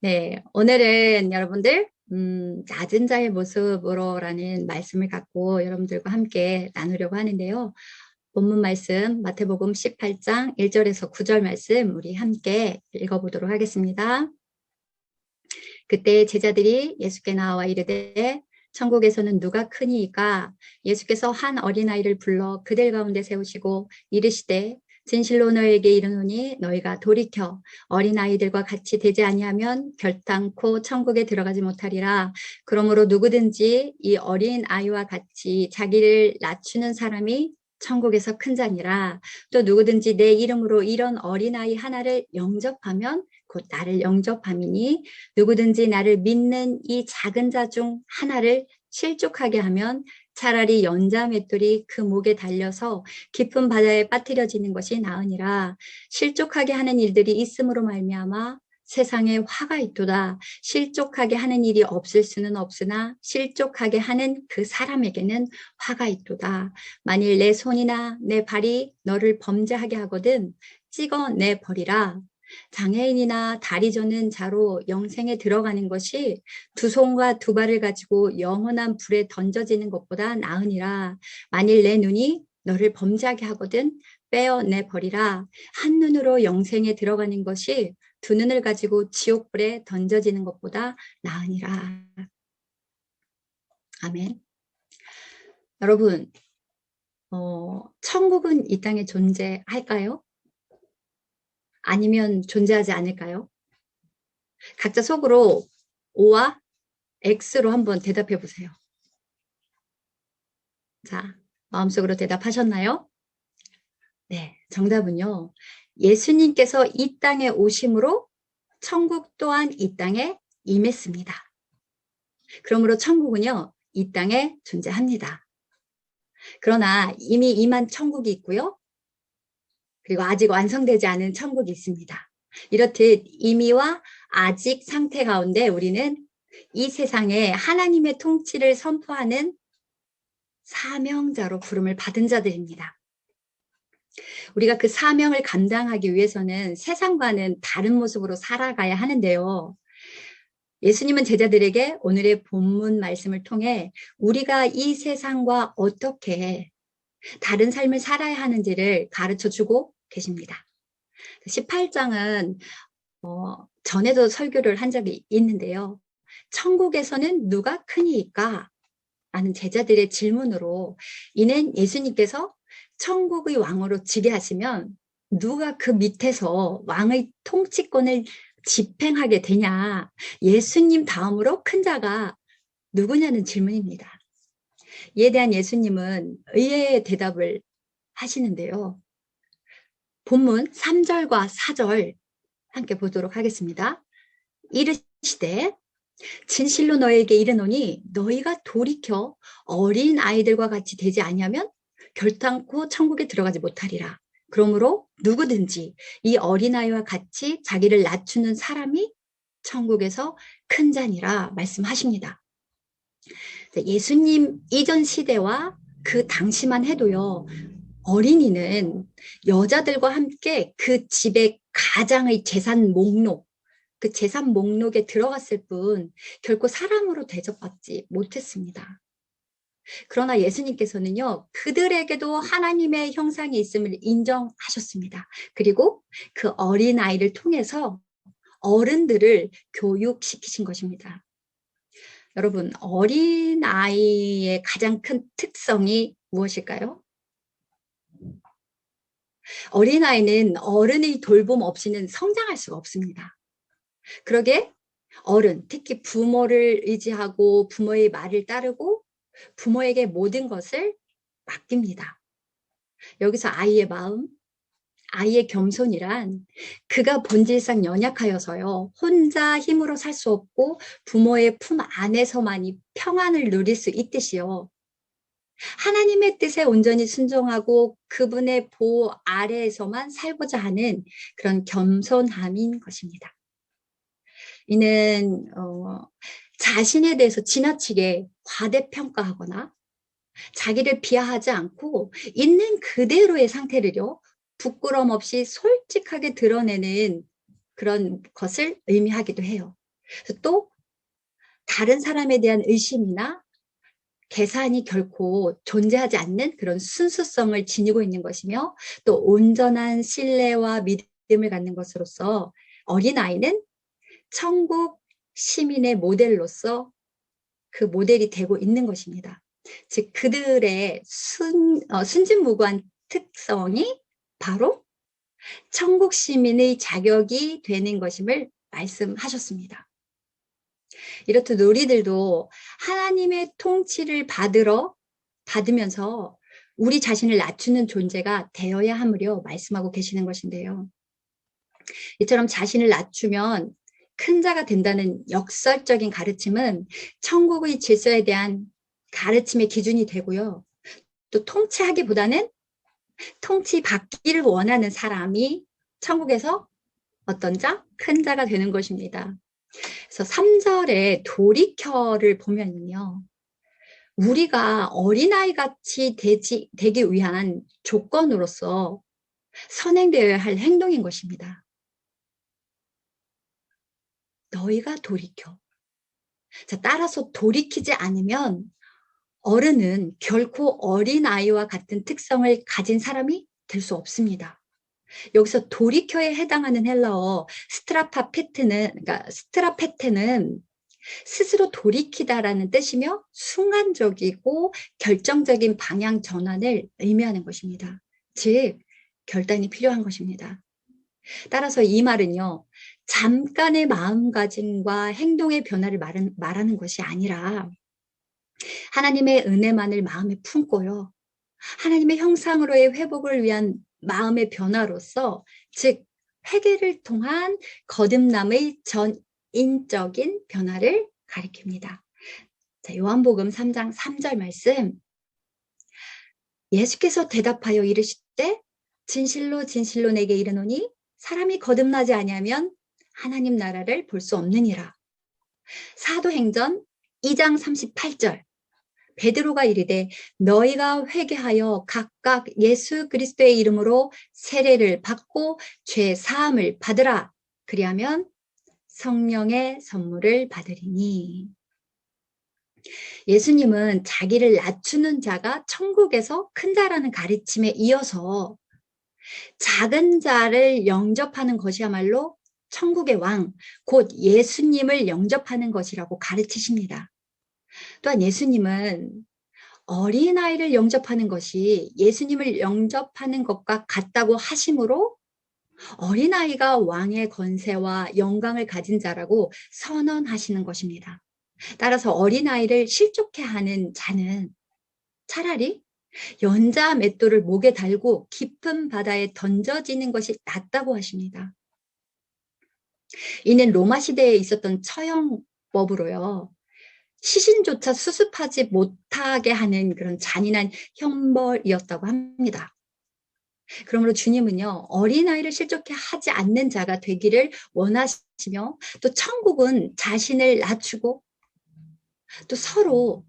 네, 오늘은 여러분들 음, 낮은 자의 모습으로라는 말씀을 갖고 여러분들과 함께 나누려고 하는데요. 본문 말씀 마태복음 18장 1절에서 9절 말씀 우리 함께 읽어보도록 하겠습니다. 그때 제자들이 예수께 나와 이르되 천국에서는 누가 크니이까 예수께서 한 어린아이를 불러 그들 가운데 세우시고 이르시되 진실로 너에게 이르노니 너희가 돌이켜 어린아이들과 같이 되지 아니하면 결단코 천국에 들어가지 못하리라. 그러므로 누구든지 이 어린 아이와 같이 자기를 낮추는 사람이 천국에서 큰 자니라. 또 누구든지 내 이름으로 이런 어린아이 하나를 영접하면 곧 나를 영접함이니 누구든지 나를 믿는 이 작은 자 중 하나를 실족하게 하면 차라리 연자 맷돌이 그 목에 달려서 깊은 바다에 빠뜨려지는 것이 나으니라. 실족하게 하는 일들이 있음으로 말미암아 세상에 화가 있도다. 실족하게 하는 일이 없을 수는 없으나 실족하게 하는 그 사람에게는 화가 있도다. 만일 내 손이나 내 발이 너를 범죄하게 하거든 찍어 내 버리라 장애인이나 다리 저는 자로 영생에 들어가는 것이 두 손과 두 발을 가지고 영원한 불에 던져지는 것보다 나으니라. 만일 내 눈이 너를 범죄하게 하거든 빼어내 버리라. 한 눈으로 영생에 들어가는 것이 두 눈을 가지고 지옥불에 던져지는 것보다 나으니라. 아멘. 여러분, 어, 천국은 이 땅에 존재할까요? 아니면 존재하지 않을까요? 각자 속으로 O와 X로 한번 대답해 보세요. 자, 마음속으로 대답하셨나요? 네, 정답은요. 예수님께서 이 땅에 오심으로 천국 또한 이 땅에 임했습니다. 그러므로 천국은요, 이 땅에 존재합니다. 그러나 이미 임한 천국이 있고요. 그리고 아직 완성되지 않은 천국이 있습니다. 이렇듯 이미와 아직 상태 가운데 우리는 이 세상에 하나님의 통치를 선포하는 사명자로 부름을 받은 자들입니다. 우리가 그 사명을 감당하기 위해서는 세상과는 다른 모습으로 살아가야 하는데요. 예수님은 제자들에게 오늘의 본문 말씀을 통해 우리가 이 세상과 어떻게 다른 삶을 살아야 하는지를 가르쳐 주고 계십니다. 18장은 어, 전에도 설교를 한 적이 있는데요. 천국에서는 누가 크니까? 라는 제자들의 질문으로 이는 예수님께서 천국의 왕으로 지배하시면 누가 그 밑에서 왕의 통치권을 집행하게 되냐 예수님 다음으로 큰 자가 누구냐는 질문입니다. 이에 대한 예수님은 의외의 대답을 하시는데요. 본문 3절과 4절 함께 보도록 하겠습니다. 이르시되 진실로 너에게 이르노니 너희가 돌이켜 어린 아이들과 같이 되지 아니하면 결탄코 천국에 들어가지 못하리라. 그러므로 누구든지 이 어린아이와 같이 자기를 낮추는 사람이 천국에서 큰 자니라 말씀하십니다. 예수님 이전 시대와 그 당시만 해도요. 어린이는 여자들과 함께 그 집의 가장의 재산 목록, 그 재산 목록에 들어갔을 뿐 결코 사람으로 대접받지 못했습니다. 그러나 예수님께서는요, 그들에게도 하나님의 형상이 있음을 인정하셨습니다. 그리고 그 어린아이를 통해서 어른들을 교육시키신 것입니다. 여러분, 어린아이의 가장 큰 특성이 무엇일까요? 어린아이는 어른의 돌봄 없이는 성장할 수가 없습니다. 그러게 어른, 특히 부모를 의지하고 부모의 말을 따르고 부모에게 모든 것을 맡깁니다. 여기서 아이의 마음, 아이의 겸손이란 그가 본질상 연약하여서요. 혼자 힘으로 살 수 없고 부모의 품 안에서만이 평안을 누릴 수 있듯이요. 하나님의 뜻에 온전히 순종하고 그분의 보호 아래에서만 살고자 하는 그런 겸손함인 것입니다. 이는 어, 자신에 대해서 지나치게 과대평가하거나 자기를 비하하지 않고 있는 그대로의 상태를요 부끄럼 없이 솔직하게 드러내는 그런 것을 의미하기도 해요. 또 다른 사람에 대한 의심이나 계산이 결코 존재하지 않는 그런 순수성을 지니고 있는 것이며 또 온전한 신뢰와 믿음을 갖는 것으로서 어린아이는 천국 시민의 모델로서 그 모델이 되고 있는 것입니다. 즉 그들의 순, 어, 순진무구한 특성이 바로 천국 시민의 자격이 되는 것임을 말씀하셨습니다. 이렇듯 우리들도 하나님의 통치를 받으러 받으면서 우리 자신을 낮추는 존재가 되어야 하므려 말씀하고 계시는 것인데요. 이처럼 자신을 낮추면 큰 자가 된다는 역설적인 가르침은 천국의 질서에 대한 가르침의 기준이 되고요. 또 통치하기보다는 통치 받기를 원하는 사람이 천국에서 어떤 자? 큰 자가 되는 것입니다. 그래서 3절에 돌이켜를 보면요. 우리가 어린아이 같이 되지, 되기 위한 조건으로서 선행되어야 할 행동인 것입니다. 너희가 돌이켜. 자, 따라서 돌이키지 않으면 어른은 결코 어린아이와 같은 특성을 가진 사람이 될 수 없습니다. 여기서 돌이켜에 해당하는 헬라어 스트라파 페트는 그러니까 스트라페테는 스스로 돌이키다라는 뜻이며 순간적이고 결정적인 방향 전환을 의미하는 것입니다. 즉 결단이 필요한 것입니다. 따라서 이 말은요. 잠깐의 마음가짐과 행동의 변화를 말은, 말하는 것이 아니라 하나님의 은혜만을 마음에 품고요. 하나님의 형상으로의 회복을 위한 마음의 변화로서 즉 회개를 통한 거듭남의 전인적인 변화를 가리킵니다. 자, 요한복음 3장 3절 말씀 예수께서 대답하여 이르시되 진실로 진실로 내게 이르노니 사람이 거듭나지 아니하면 하나님 나라를 볼 수 없느니라. 사도행전 2장 38절 베드로가 이르되 너희가 회개하여 각각 예수 그리스도의 이름으로 세례를 받고 죄 사함을 받으라. 그리하면 성령의 선물을 받으리니. 예수님은 자기를 낮추는 자가 천국에서 큰 자라는 가르침에 이어서 작은 자를 영접하는 것이야말로 천국의 왕, 곧 예수님을 영접하는 것이라고 가르치십니다. 또한 예수님은 어린아이를 영접하는 것이 예수님을 영접하는 것과 같다고 하심으로 어린아이가 왕의 권세와 영광을 가진 자라고 선언하시는 것입니다. 따라서 어린아이를 실족해 하는 자는 차라리 연자 맷돌을 목에 달고 깊은 바다에 던져지는 것이 낫다고 하십니다. 이는 로마 시대에 있었던 처형법으로요. 시신조차 수습하지 못하게 하는 그런 잔인한 형벌이었다고 합니다. 그러므로 주님은요, 어린아이를 실족해 하지 않는 자가 되기를 원하시며 또 천국은 자신을 낮추고 또 서로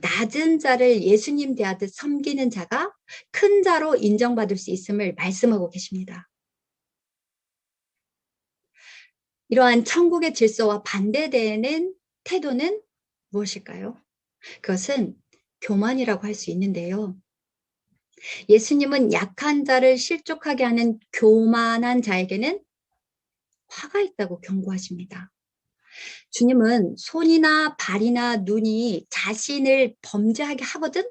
낮은 자를 예수님 대하듯 섬기는 자가 큰 자로 인정받을 수 있음을 말씀하고 계십니다. 이러한 천국의 질서와 반대되는 태도는 무엇일까요? 그것은 교만이라고 할 수 있는데요. 예수님은 약한 자를 실족하게 하는 교만한 자에게는 화가 있다고 경고하십니다. 주님은 손이나 발이나 눈이 자신을 범죄하게 하거든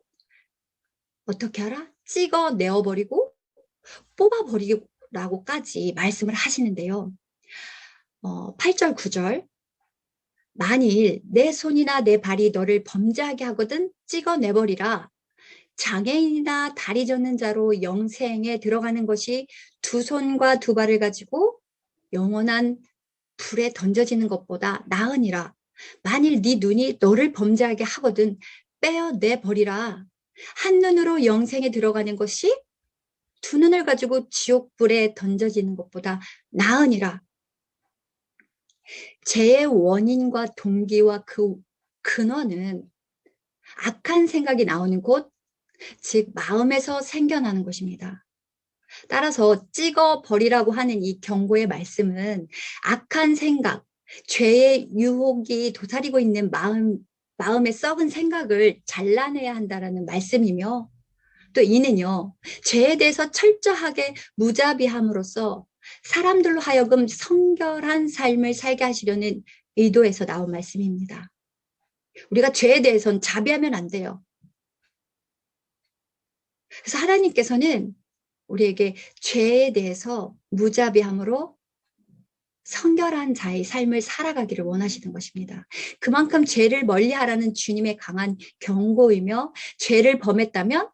어떻게 알아? 찍어 내어버리고 뽑아버리라고까지 말씀을 하시는데요. 어, 8절, 9절 만일 내 손이나 내 발이 너를 범죄하게 하거든 찍어내버리라. 장애인이나 다리 젖는 자로 영생에 들어가는 것이 두 손과 두 발을 가지고 영원한 불에 던져지는 것보다 나으니라. 만일 네 눈이 너를 범죄하게 하거든 빼어내 버리라. 한 눈으로 영생에 들어가는 것이 두 눈을 가지고 지옥불에 던져지는 것보다 나으니라. 죄의 원인과 동기와 그 근원은 악한 생각이 나오는 곳, 즉 마음에서 생겨나는 것입니다. 따라서 찍어버리라고 하는 이 경고의 말씀은 악한 생각, 죄의 유혹이 도사리고 있는 마음, 마음의 썩은 생각을 잘라내야 한다라는 말씀이며 또 이는요, 죄에 대해서 철저하게 무자비함으로써 사람들로 하여금 성결한 삶을 살게 하시려는 의도에서 나온 말씀입니다. 우리가 죄에 대해서는 자비하면 안 돼요. 그래서 하나님께서는 우리에게 죄에 대해서 무자비함으로 성결한 자의 삶을 살아가기를 원하시는 것입니다. 그만큼 죄를 멀리하라는 주님의 강한 경고이며 죄를 범했다면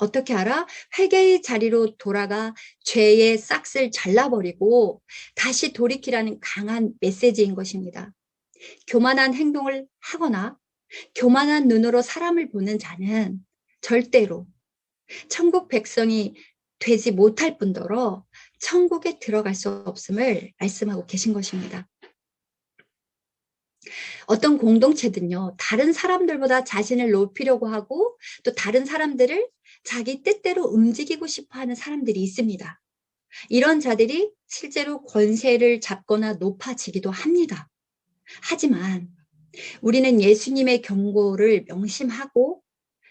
어떻게 알아? 회개의 자리로 돌아가 죄의 싹을 잘라버리고 다시 돌이키라는 강한 메시지인 것입니다. 교만한 행동을 하거나 교만한 눈으로 사람을 보는 자는 절대로 천국 백성이 되지 못할 뿐더러 천국에 들어갈 수 없음을 말씀하고 계신 것입니다. 어떤 공동체든요, 다른 사람들보다 자신을 높이려고 하고 또 다른 사람들을 자기 뜻대로 움직이고 싶어 하는 사람들이 있습니다. 이런 자들이 실제로 권세를 잡거나 높아지기도 합니다. 하지만 우리는 예수님의 경고를 명심하고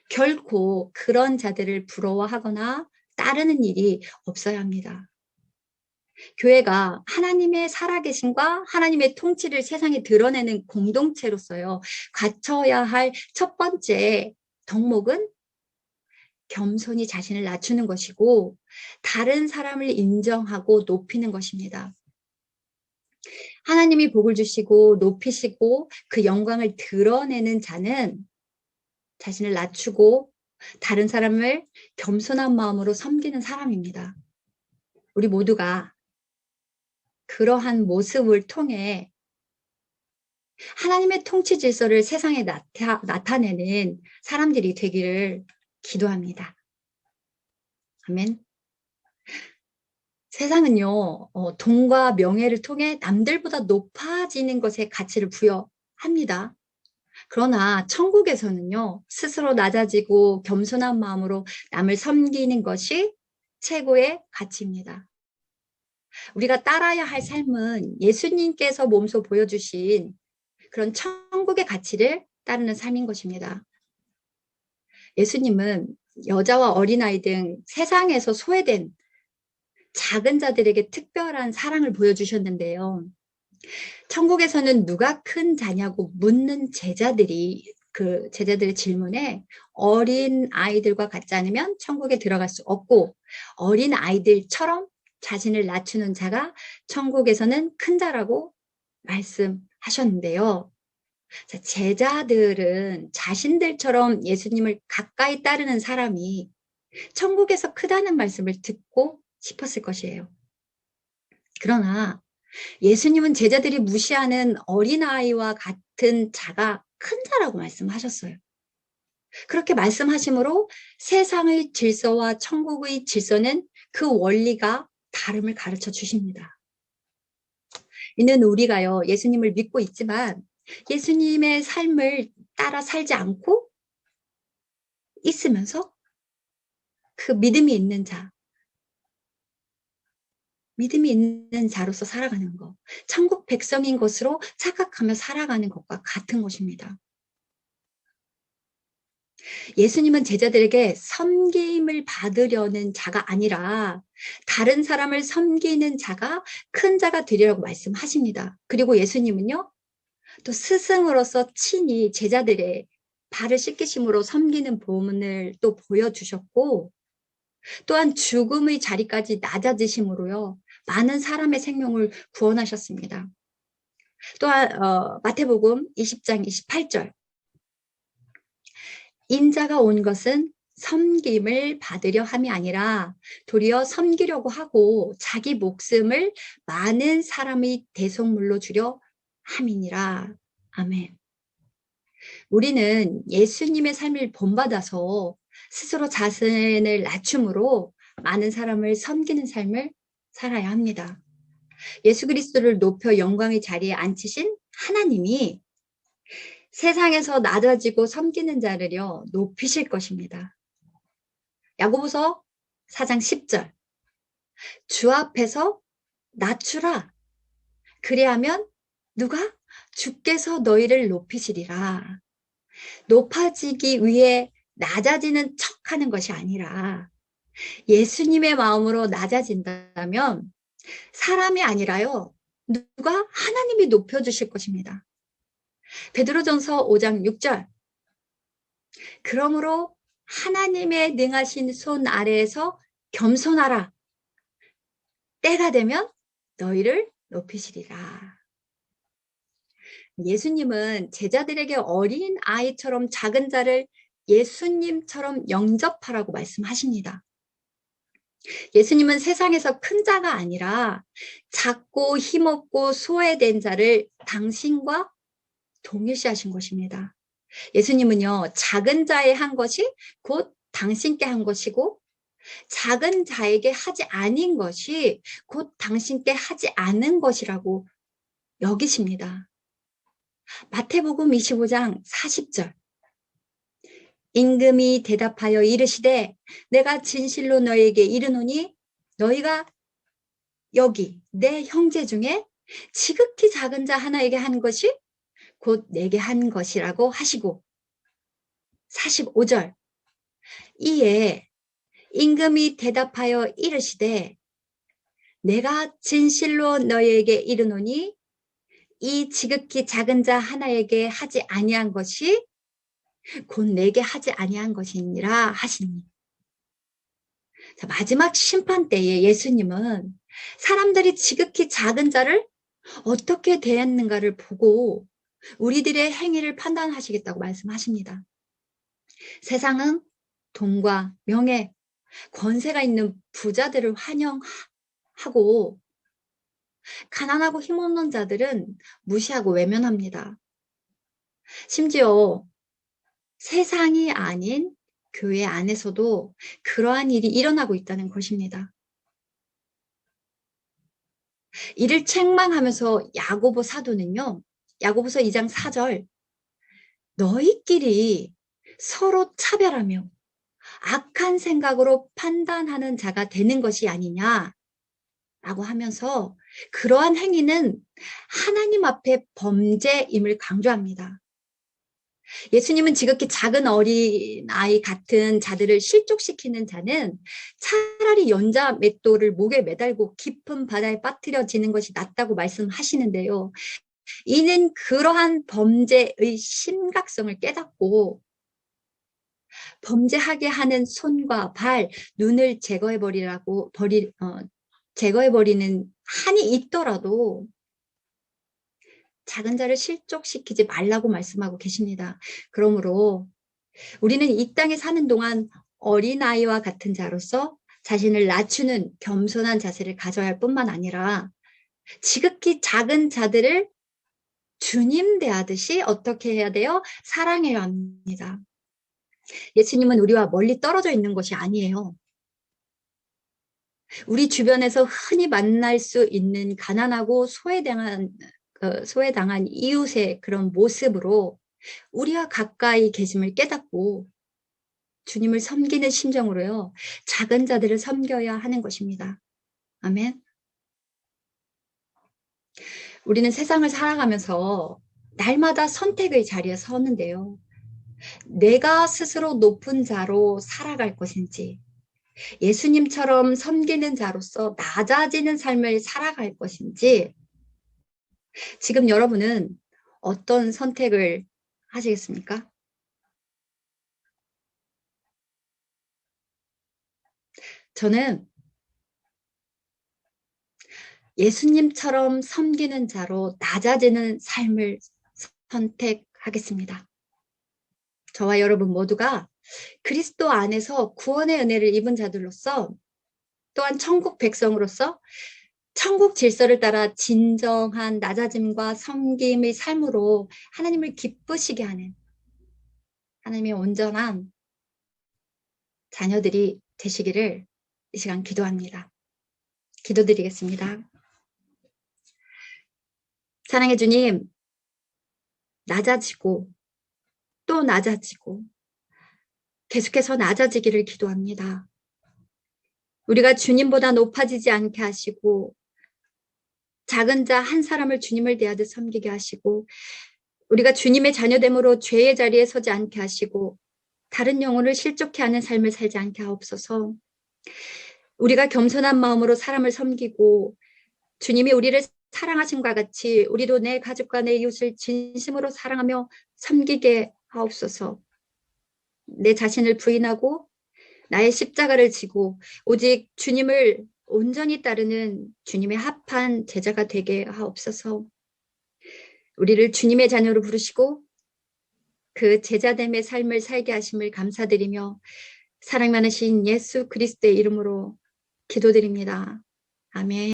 결코 그런 자들을 부러워하거나 따르는 일이 없어야 합니다. 교회가 하나님의 살아계신과 하나님의 통치를 세상에 드러내는 공동체로서요. 갖춰야 할 첫 번째 덕목은 겸손히 자신을 낮추는 것이고 다른 사람을 인정하고 높이는 것입니다. 하나님이 복을 주시고 높이시고 그 영광을 드러내는 자는 자신을 낮추고 다른 사람을 겸손한 마음으로 섬기는 사람입니다. 우리 모두가 그러한 모습을 통해 하나님의 통치 질서를 세상에 나타, 나타내는 사람들이 되기를 기도합니다. 아멘. 세상은요, 어, 돈과 명예를 통해 남들보다 높아지는 것에 가치를 부여합니다. 그러나 천국에서는요, 스스로 낮아지고 겸손한 마음으로 남을 섬기는 것이 최고의 가치입니다. 우리가 따라야 할 삶은 예수님께서 몸소 보여주신 그런 천국의 가치를 따르는 삶인 것입니다. 예수님은 여자와 어린아이 등 세상에서 소외된 작은 자들에게 특별한 사랑을 보여주셨는데요. 천국에서는 누가 큰 자냐고 묻는 제자들이 그 제자들의 질문에 어린 아이들과 같지 않으면 천국에 들어갈 수 없고 어린 아이들처럼 자신을 낮추는 자가 천국에서는 큰 자라고 말씀하셨는데요. 자, 제자들은 자신들처럼 예수님을 가까이 따르는 사람이 천국에서 크다는 말씀을 듣고 싶었을 것이에요. 그러나 예수님은 제자들이 무시하는 어린아이와 같은 자가 큰 자라고 말씀하셨어요. 그렇게 말씀하심으로 세상의 질서와 천국의 질서는 그 원리가 다름을 가르쳐 주십니다. 이는 우리가요, 예수님을 믿고 있지만 예수님의 삶을 따라 살지 않고 있으면서 그 믿음이 있는 자, 믿음이 있는 자로서 살아가는 것, 천국 백성인 것으로 착각하며 살아가는 것과 같은 것입니다. 예수님은 제자들에게 섬김을 받으려는 자가 아니라 다른 사람을 섬기는 자가 큰 자가 되리라고 말씀하십니다. 그리고 예수님은요, 또 스승으로서 친히 제자들의 발을 씻기심으로 섬기는 본을 또 보여주셨고, 또한 죽음의 자리까지 낮아지심으로요, 많은 사람의 생명을 구원하셨습니다. 또한 어, 마태복음 20장 28절 인자가 온 것은 섬김을 받으려 함이 아니라 도리어 섬기려고 하고 자기 목숨을 많은 사람의 대속물로 주려 함이니라. 아멘. 우리는 예수님의 삶을 본받아서 스스로 자신을 낮춤으로 많은 사람을 섬기는 삶을 살아야 합니다. 예수 그리스도를 높여 영광의 자리에 앉히신 하나님이 세상에서 낮아지고 섬기는 자를요 높이실 것입니다. 야고보서 4장 10절 주 앞에서 낮추라. 그리하면 누가? 주께서 너희를 높이시리라. 높아지기 위해 낮아지는 척 하는 것이 아니라 예수님의 마음으로 낮아진다면 사람이 아니라요. 누가 하나님이 높여주실 것입니다. 베드로전서 5장 6절 그러므로 하나님의 능하신 손 아래에서 겸손하라. 때가 되면 너희를 높이시리라. 예수님은 제자들에게 어린 아이처럼 작은 자를 예수님처럼 영접하라고 말씀하십니다. 예수님은 세상에서 큰 자가 아니라 작고 힘없고 소외된 자를 당신과 동일시하신 것입니다. 예수님은요, 작은 자의 한 것이 곧 당신께 한 것이고, 작은 자에게 하지 아닌 것이 곧 당신께 하지 않은 것이라고 여기십니다. 마태복음 25장 40절. 임금이 대답하여 이르시되 내가 진실로 너에게 이르노니 너희가 여기 내 형제 중에 지극히 작은 자 하나에게 한 것이 곧 내게 한 것이라고 하시고 45절 이에 임금이 대답하여 이르시되 내가 진실로 너희에게 이르노니 이 지극히 작은 자 하나에게 하지 아니한 것이 곧 내게 하지 아니한 것이니라 하시니. 자, 마지막 심판 때에 예수님은 사람들이 지극히 작은 자를 어떻게 대했는가를 보고 우리들의 행위를 판단하시겠다고 말씀하십니다. 세상은 돈과 명예, 권세가 있는 부자들을 환영하고 가난하고 힘없는 자들은 무시하고 외면합니다. 심지어 세상이 아닌 교회 안에서도 그러한 일이 일어나고 있다는 것입니다. 이를 책망하면서 야고보 사도는요. 야고보서 2장 4절 너희끼리 서로 차별하며 악한 생각으로 판단하는 자가 되는 것이 아니냐 라고 하면서 그러한 행위는 하나님 앞에 범죄임을 강조합니다. 예수님은 지극히 작은 어린 아이 같은 자들을 실족시키는 자는 차라리 연자 맷돌을 목에 매달고 깊은 바다에 빠뜨려지는 것이 낫다고 말씀하시는데요. 이는 그러한 범죄의 심각성을 깨닫고 범죄하게 하는 손과 발, 눈을 제거해 버리라고 버리 어, 제거해 버리는 한이 있더라도 작은 자를 실족시키지 말라고 말씀하고 계십니다. 그러므로 우리는 이 땅에 사는 동안 어린아이와 같은 자로서 자신을 낮추는 겸손한 자세를 가져야 할 뿐만 아니라 지극히 작은 자들을 주님 대하듯이 어떻게 해야 돼요? 사랑해야 합니다. 예수님은 우리와 멀리 떨어져 있는 것이 아니에요. 우리 주변에서 흔히 만날 수 있는 가난하고 소외당한 그 소외당한 이웃의 그런 모습으로 우리와 가까이 계심을 깨닫고 주님을 섬기는 심정으로요. 작은 자들을 섬겨야 하는 것입니다. 아멘. 우리는 세상을 살아가면서 날마다 선택의 자리에 서는데요. 내가 스스로 높은 자로 살아갈 것인지, 예수님처럼 섬기는 자로서 낮아지는 삶을 살아갈 것인지, 지금 여러분은 어떤 선택을 하시겠습니까? 저는 예수님처럼 섬기는 자로 낮아지는 삶을 선택하겠습니다. 저와 여러분 모두가 그리스도 안에서 구원의 은혜를 입은 자들로서 또한 천국 백성으로서 천국 질서를 따라 진정한 낮아짐과 섬김의 삶으로 하나님을 기쁘시게 하는 하나님의 온전한 자녀들이 되시기를 이 시간 기도합니다. 기도드리겠습니다. 사랑해 주님, 낮아지고 또 낮아지고 계속해서 낮아지기를 기도합니다. 우리가 주님보다 높아지지 않게 하시고 작은 자 한 사람을 주님을 대하듯 섬기게 하시고 우리가 주님의 자녀됨으로 죄의 자리에 서지 않게 하시고 다른 영혼을 실족해 하는 삶을 살지 않게 하옵소서. 우리가 겸손한 마음으로 사람을 섬기고 주님이 우리를 사랑하심과 같이 우리도 내 가족과 내 이웃을 진심으로 사랑하며 섬기게 하옵소서. 내 자신을 부인하고 나의 십자가를 지고 오직 주님을 온전히 따르는 주님의 합한 제자가 되게 하옵소서. 우리를 주님의 자녀로 부르시고 그 제자됨의 삶을 살게 하심을 감사드리며 사랑 많으신 예수 그리스도의 이름으로 기도드립니다. 아멘.